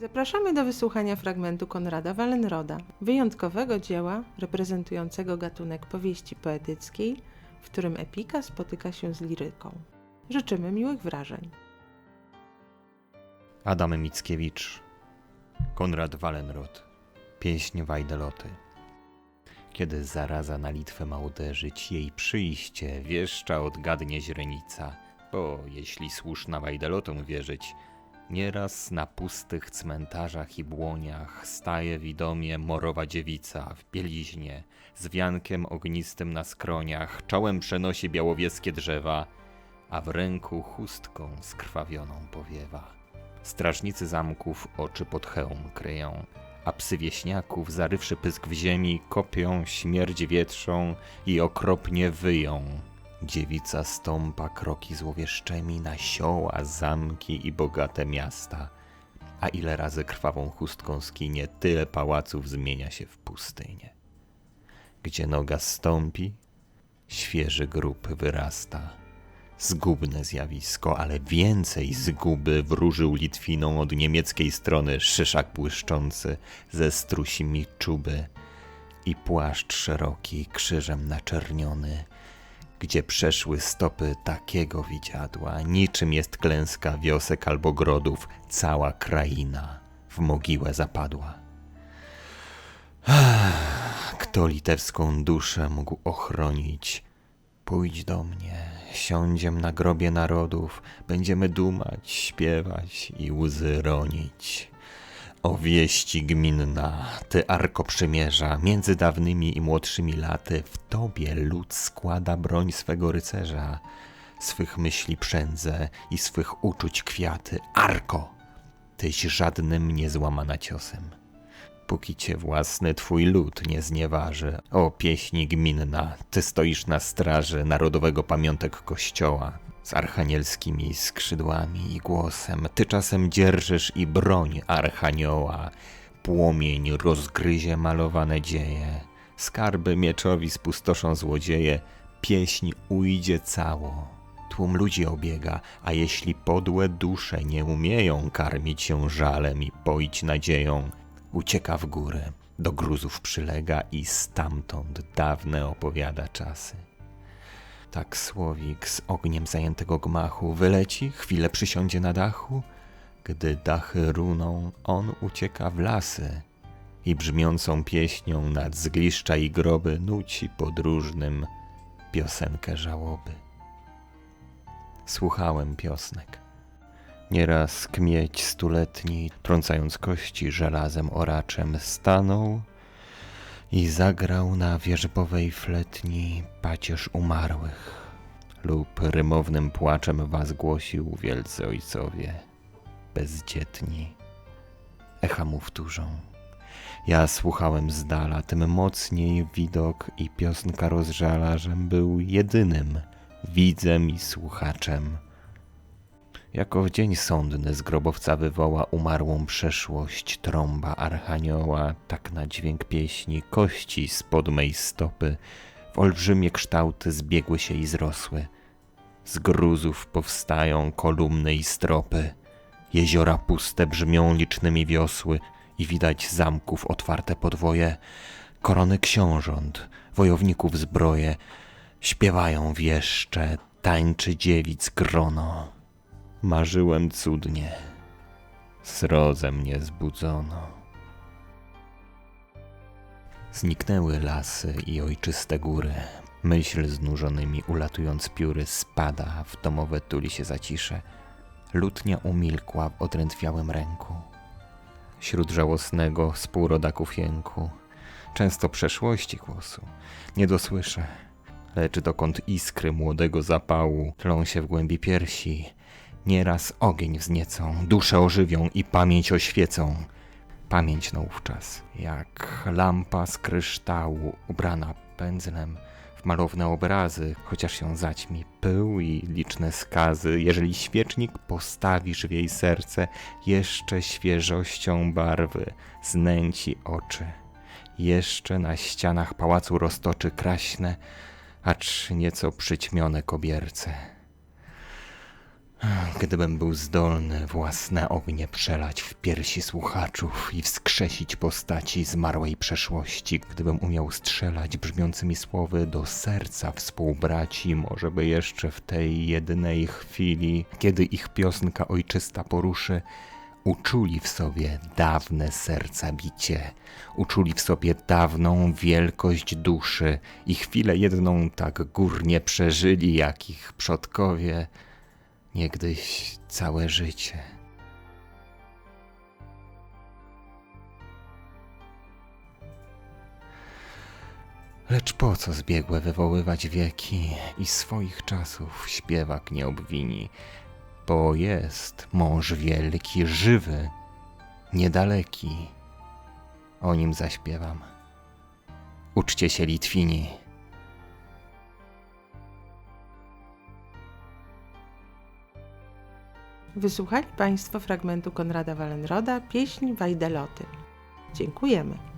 Zapraszamy do wysłuchania fragmentu Konrada Wallenroda, wyjątkowego dzieła reprezentującego gatunek powieści poetyckiej, w którym epika spotyka się z liryką. Życzymy miłych wrażeń. Adam Mickiewicz, Konrad Wallenrod, Pieśń Wajdeloty. Kiedy zaraza na Litwę ma uderzyć, jej przyjście wieszcza odgadnie źrenica, bo jeśli słuszna Wajdelotom wierzyć, nieraz na pustych cmentarzach i błoniach staje widomie morowa dziewica w bieliźnie, z wiankiem ognistym na skroniach, czołem przenosi białowieskie drzewa, a w ręku chustką skrwawioną powiewa. Strażnicy zamków oczy pod hełm kryją, a psy wieśniaków, zarywszy pysk w ziemi, kopią, śmierć wietrzą i okropnie wyją. Dziewica stąpa kroki złowieszczemi na sioła, zamki i bogate miasta. A ile razy krwawą chustką skinie, tyle pałaców zmienia się w pustynię. Gdzie noga stąpi, świeży grób wyrasta. Zgubne zjawisko, ale więcej zguby wróżył Litwinom od niemieckiej strony szyszak błyszczący ze strusimi czuby i płaszcz szeroki, krzyżem naczerniony, gdzie przeszły stopy takiego widziadła, niczym jest klęska wiosek albo grodów, cała kraina w mogiłę zapadła. Kto litewską duszę mógł ochronić? Pójdź do mnie, siądziem na grobie narodów, będziemy dumać, śpiewać i łzy ronić. O wieści gminna, ty arko przymierza, między dawnymi i młodszymi laty, w tobie lud składa broń swego rycerza, swych myśli przędze i swych uczuć kwiaty. Arko, tyś żadnym nie złamana ciosem póki cię własny twój lud nie znieważy. O pieśni gminna, ty stoisz na straży narodowego pamiątek kościoła. Z archanielskimi skrzydłami i głosem, ty czasem dzierżysz i broń archanioła. Płomień rozgryzie malowane dzieje, skarby mieczowi spustoszą złodzieje, pieśń ujdzie cało. Tłum ludzi obiega, a jeśli podłe dusze nie umieją karmić się żalem i poić nadzieją, ucieka w górę, do gruzów przylega i stamtąd dawne opowiada czasy. Tak słowik z ogniem zajętego gmachu wyleci, chwilę przysiądzie na dachu, gdy dachy runą, on ucieka w lasy i brzmiącą pieśnią nad zgliszcza i groby nuci podróżnym piosenkę żałoby. Słuchałem piosnek. Nieraz kmieć stuletni, trącając kości żelazem oraczem, stanął i zagrał na wierzbowej fletni pacierz umarłych lub rymownym płaczem was głosił wielcy ojcowie, bezdzietni. Echa mu wtórzą. Ja słuchałem z dala, tym mocniej widok i piosenka rozżalarzem był jedynym widzem i słuchaczem jako w dzień sądny z grobowca wywoła umarłą przeszłość trąba archanioła, tak na dźwięk pieśni kości spod mej stopy w olbrzymie kształty zbiegły się i zrosły. Z gruzów powstają kolumny i stropy, jeziora puste brzmią licznymi wiosły i widać zamków otwarte podwoje, korony książąt, wojowników zbroje, śpiewają wieszcze, tańczy dziewic grono. Marzyłem cudnie. Srodze mnie zbudzono. Zniknęły lasy i ojczyste góry. Myśl znużonymi ulatując pióry spada, w domowe tuli się zacisze. Lutnia umilkła w odrętwiałym ręku. Wśród żałosnego współrodaków jęku, często przeszłości głosu, nie dosłyszę, lecz dokąd iskry młodego zapału tlą się w głębi piersi, Nieraz ogień wzniecą, duszę ożywią i pamięć oświecą. Pamięć naówczas, jak lampa z kryształu ubrana pędzlem w malowne obrazy, chociaż się zaćmi pył i liczne skazy, jeżeli świecznik postawisz w jej serce, jeszcze świeżością barwy znęci oczy. Jeszcze na ścianach pałacu roztoczy kraśne, acz nieco przyćmione kobierce Gdybym był zdolny własne ognie przelać w piersi słuchaczów i wskrzesić postaci zmarłej przeszłości, gdybym umiał strzelać brzmiącymi słowy do serca współbraci, może by jeszcze w tej jednej chwili, kiedy ich piosnka ojczysta poruszy, uczuli w sobie dawne serca bicie, uczuli w sobie dawną wielkość duszy i chwilę jedną tak górnie przeżyli, jak ich przodkowie niegdyś całe życie. Lecz po co zbiegłe wywoływać wieki i swoich czasów śpiewak nie obwini, bo jest mąż wielki, żywy, niedaleki. O nim zaśpiewam. Uczcie się Litwini. Wysłuchali Państwo fragmentu Konrada Wallenroda, pieśń Wajdeloty. Dziękujemy.